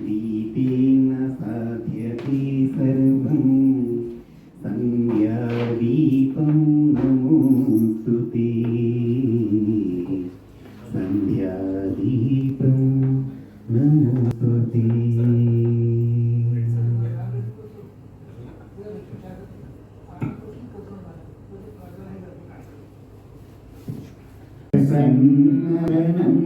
दीपेन साध्यते सर्वं सन्ध्यादीपं नमोऽस्तु ते सन्ध्यादीपं नमोऽस्तु ते सन्नरनं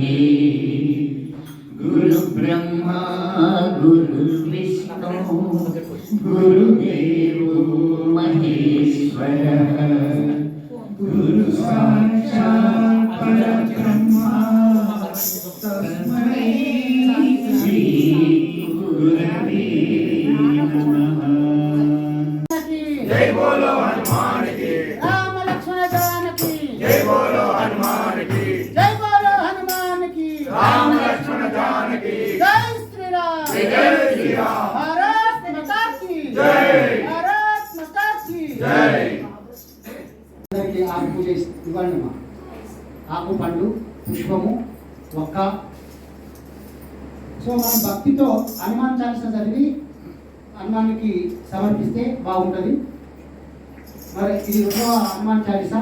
తండ్రి గురు బ్రహ్మ గురు విష్ణు గురుదేవో మహేశ్వర. అందరికీ ఆకు పూజ ఇవ్వండి మా ఆకు పండు పుష్పము ఒక్క సో మనం భక్తితో హనుమాన్ చాలీస చదివి హనుమానికి సమర్పిస్తే బాగుంటుంది. మరి ఇది రెండవ హనుమాన్ చాలీస?